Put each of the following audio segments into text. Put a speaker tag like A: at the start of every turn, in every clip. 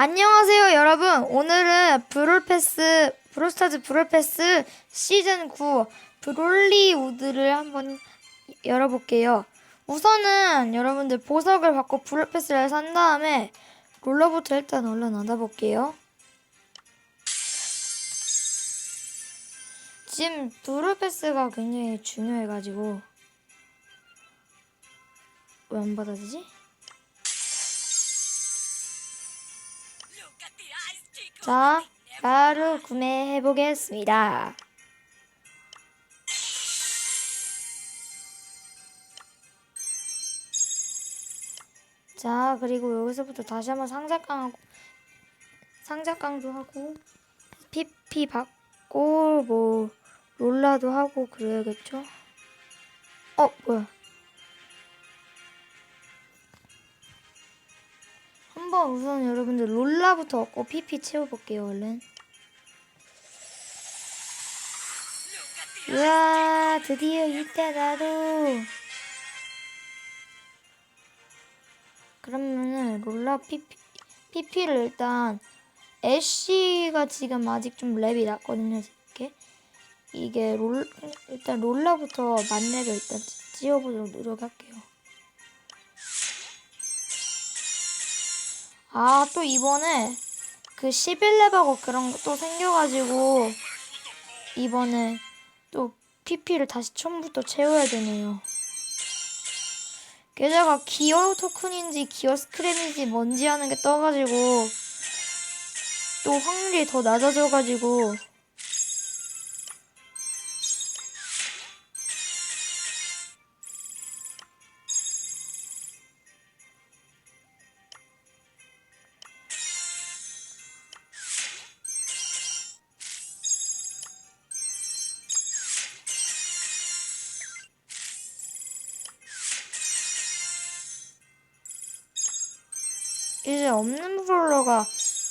A: 안녕하세요, 여러분. 오늘은 브롤패스, 브롤스타즈 브롤패스 시즌 9 브롤리우드를 한번 열어볼게요. 우선은 여러분들 보석을 받고 브롤패스를 산 다음에 롤러부터 일단 얼른 얻어볼게요. 지금 브롤패스가 굉장히 중요해가지고 왜 안 받아지지? 자, 바로 구매해 보겠습니다. 자, 그리고 여기서부터 다시 한번 상자깡 하고 상자깡도 하고 PP 받고 뭐 롤라도 하고 그래야겠죠? 어, 뭐야? 한번 우선 여러분들 롤라부터 얻고 PP 채워볼게요 얼른. 우와 드디어 이때 나도. 그러면은 롤라 PP, PP를 일단 애쉬가 지금 아직 좀 랩이 낮거든요 이렇게. 이게 롤 일단 롤라부터 만렙을 일단 찌워보도록 노력할게요 아, 또 이번에 그 11렙하고 그런 거 또 생겨가지고 이번에 또 PP를 다시 처음부터 채워야 되네요. 게다가 기어 토큰인지 기어 스크램인지 뭔지 하는 게 떠가지고 또 확률이 더 낮아져가지고 이제 없는 브롤러가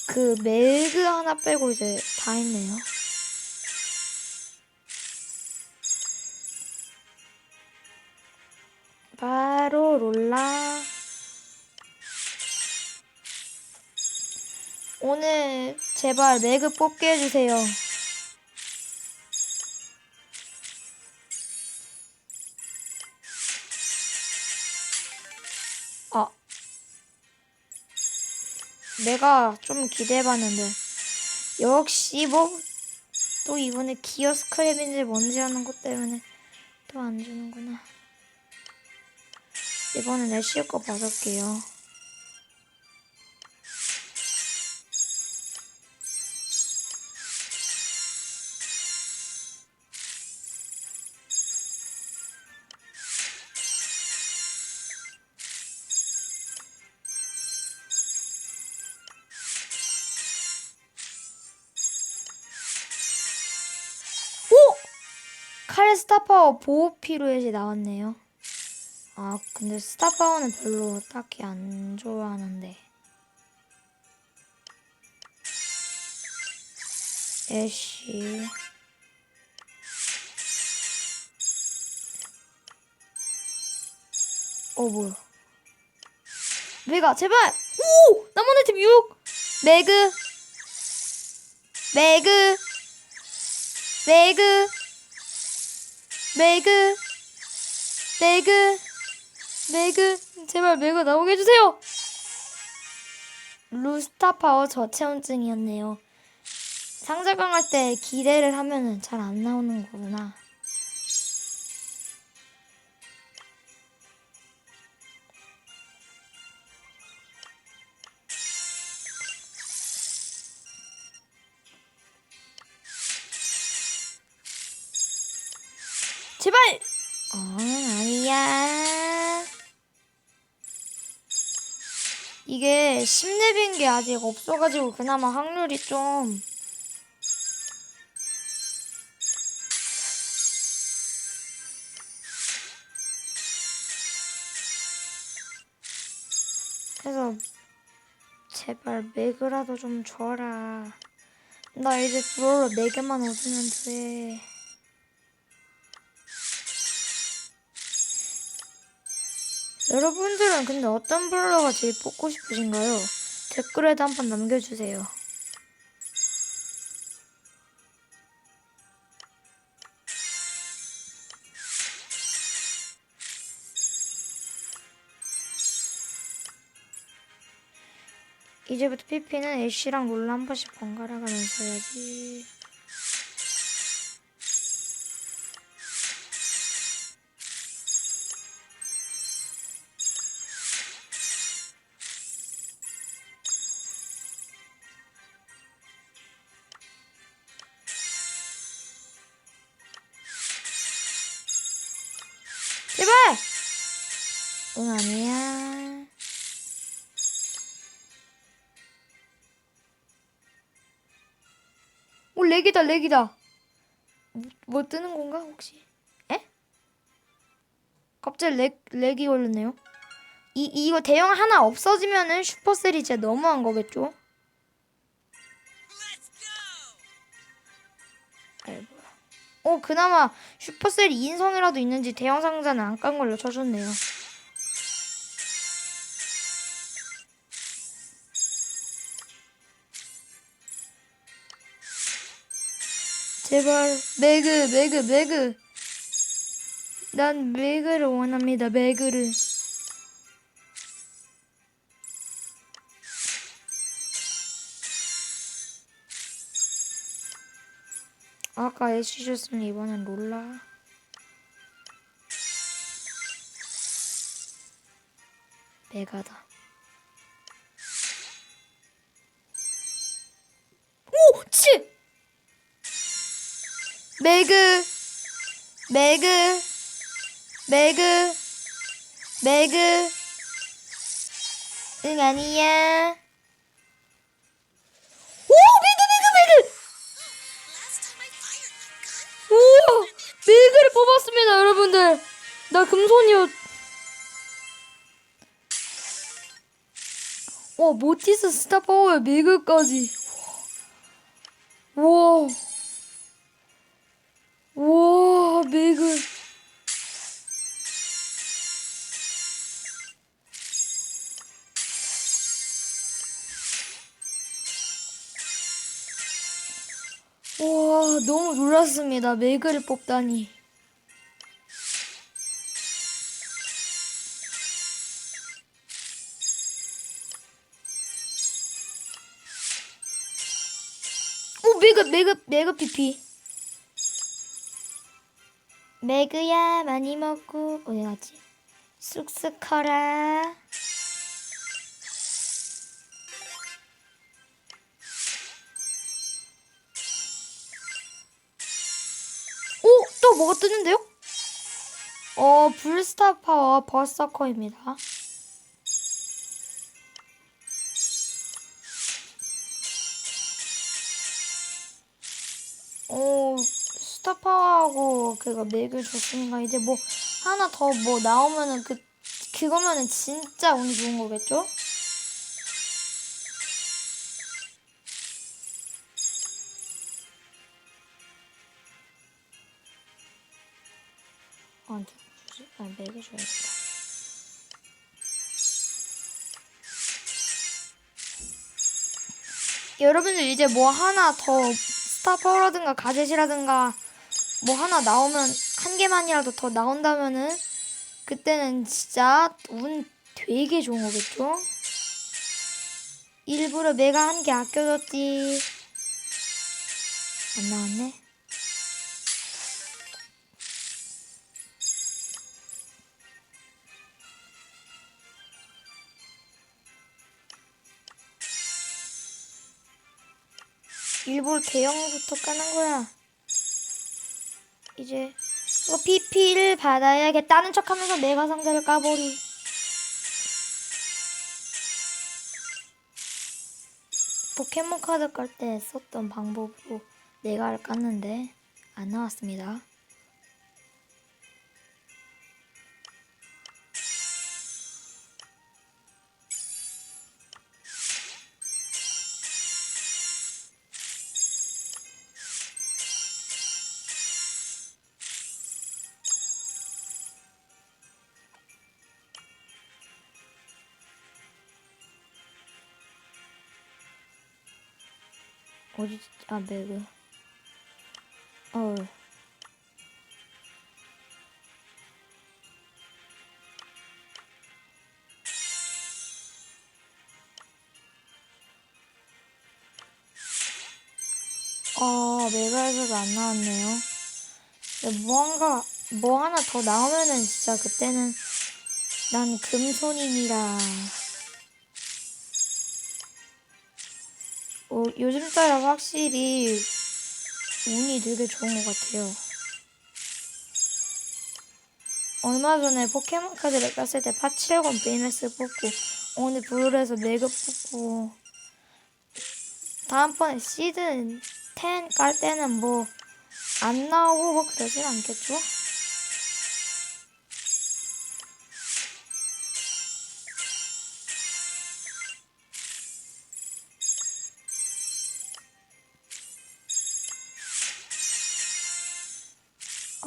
A: 그 멜그 하나 빼고 이제 다 있네요. 바로 롤라. 오늘 제발 매그 뽑게 해주세요. 내가 좀 기대해봤는데 역시 뭐 또 이번에 기어 스크랩인지 뭔지 하는 것 때문에 또 안 주는구나. 이번엔 애쉬 거 받을게요. 스타파워 보호 피루엣이 나왔네요. 아, 근데 스타파워는 별로 딱히 안 좋아하는데. 애쉬. 어, 뭐야. 메가, 제발! 오! 나머지 팀 6! 매그! 매그! 매그! 매그! 매그! 매그! 제발 매그 나오게 해주세요! 루스타 파워 저체온증이었네요. 상자강 할 때 기대를 하면 은 잘 안 나오는 거구나. 아니야. 이게 10렙인 게 아직 없어가지고 그나마 확률이 좀 그래서 제발 맥이라도 좀 줘라. 나 이제 브롤러 4개만 얻으면 돼. 여러분들은 근데 어떤 블러가 제일 뽑고 싶으신가요? 댓글에도 한번 남겨주세요. 이제부터 피피는 애쉬랑 롤라 한 번씩 번갈아 가면서 해야지. 응, 아니야. 오, 렉이다, 렉이다. 뭐, 뭐 뜨는 건가, 혹시? 에? 갑자기 렉, 렉이 걸렸네요. 이, 이거 대형 하나 없어지면은 슈퍼셀이 진짜 너무한 거겠죠? 어, 그나마 슈퍼셀이 인성이라도 있는지 대형 상자는 안 깐 걸로 쳐줬네요. 제발. 매그 매그 매그. 난 매그를 원합니다 매그를. 아까 줬으면 이번엔 롤라. 메가다 매그 매그 매그 매그. 응 아니야. 오 매그 매그 매그. 우와 매그를 뽑았습니다 여러분들. 나 금손이었 와 모티스 스타파워에 매그까지 와 너무 놀랐습니다 매그를 뽑다니 오 매그 매그 매그 피피 매그야 많이 먹고 어디 갔지? 쑥쑥 커라. 뭐가 뜨는데요? 어, 불스타 파워 버서커입니다. 오, 스타 파워하고 그거 맥을 줬으니까 이제 뭐 하나 더 뭐 나오면은 그 그거면은 진짜 운이 좋은 거겠죠? 아, 누구 주지? 아, 맥을 줘야겠다. 여러분들 이제 뭐 하나 더 스타파워라든가 가젯이라든가 뭐 하나 나오면 한 개만이라도 더 나온다면은 그때는 진짜 운 되게 좋은 거겠죠? 일부러 내가 한 개 아껴뒀지 안 나왔네 일부러 대형부터 까는 거야. 이제 이거 PP를 받아야겠다는 척하면서 내가 상자를 까버리. 포켓몬 카드 깔 때 썼던 방법으로 내가를 깠는데 안 나왔습니다. 어디 아 매그 어 아, 메가에서도 안 나왔네요. 무언가, 뭐 하나 더 나오면은 진짜 그때는 난 금손인이라. 요즘 따라 확실히 운이 되게 좋은 것 같아요. 얼마 전에 포켓몬 카드를 깠을 때 파치레곤 베이맥스 뽑고 오늘 블루에서 매그 뽑고 다음번에 시즌 10 깔 때는 뭐 안 나오고 뭐 그러진 않겠죠?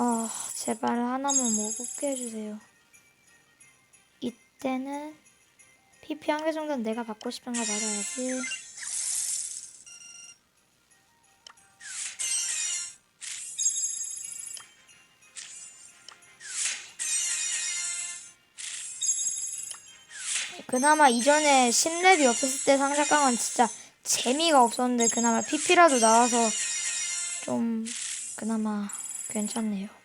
A: 아, 제발 하나만 뭐 뽑게 해주세요. 이때는 PP 한 개 정도는 내가 받고 싶은 거 받아야지. 그나마 이전에 10렙이 없었을 때 상자깡은 진짜 재미가 없었는데 그나마 PP라도 나와서 좀 그나마 괜찮네요.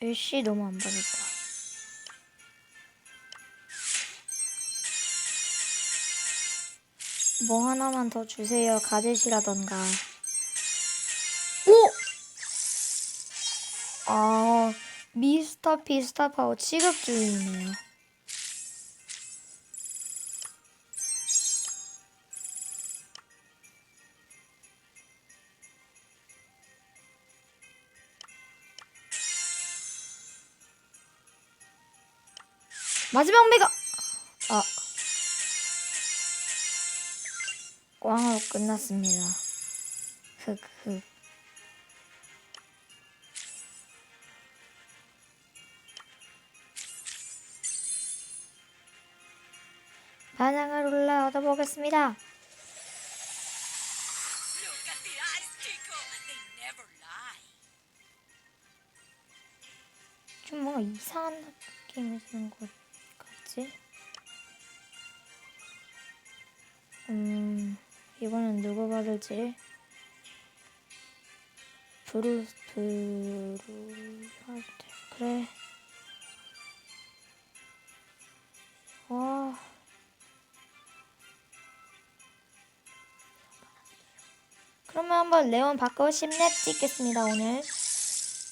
A: 일시 너무 안 받았다. 뭐 하나만 더 주세요. 가젯이라던가. 오! 아, 미스터 피스타 파워 취급주의네요. 마지막 메가 아 꽝으로 끝났습니다. 흑흑 반항을 올라 얻어보겠습니다. 좀 뭔가 이상한 느낌이 드는 것 같 지? 음, 이번엔 누구 받을지. 브루, 브루, 그래. 와. 그러면 한번 레온 바꿔 10렙 찍겠습니다, 오늘.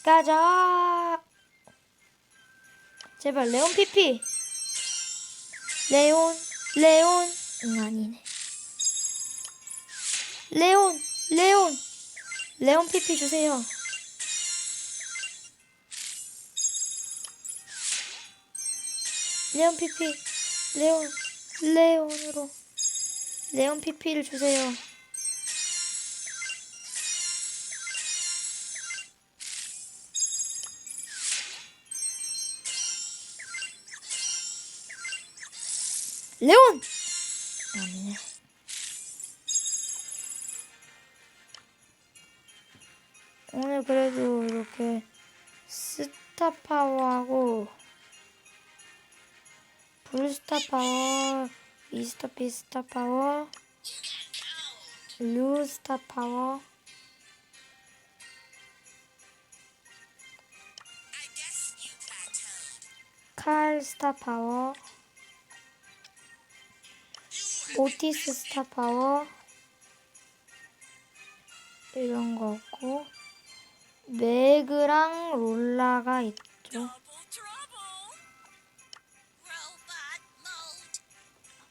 A: 가자! 제발 레온 피피 레온 레온. 응 아니네. 레온 레온. 레온 피피 주세요. 레온 피피 레온 레온으로. 레온 피피를 주세요 레온! 아니네 오늘 그래도 이렇게 스타 파워하고 블루스타 파워 미스터 피스타 파워 루스타 파워. 칼 스타 파워 오티스 스타 파워 이런 거 없고 매그랑 롤라가 있죠.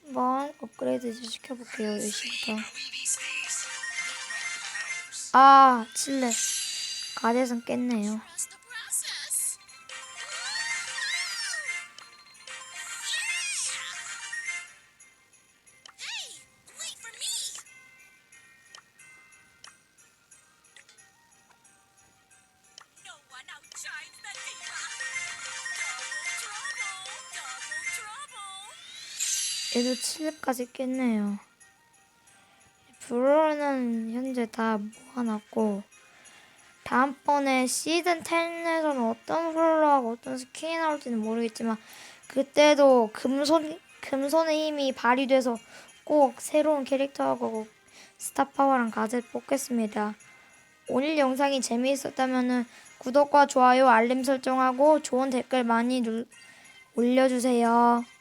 A: 한번 업그레이드 좀 시켜볼게요. 열시부터. 아, 칠레. 가대선 깼네요. 7렙까지 깼네요. 브로는 현재 다 모아놨고 다음번에 시즌 10에서는 어떤 플로하고 어떤 스킨이 나올지는 모르겠지만 그때도 금손 금손의 힘이 발휘돼서 꼭 새로운 캐릭터하고 스타파워랑 가젯 뽑겠습니다. 오늘 영상이 재미있었다면 구독과 좋아요, 알림 설정하고 좋은 댓글 많이 눌, 올려주세요.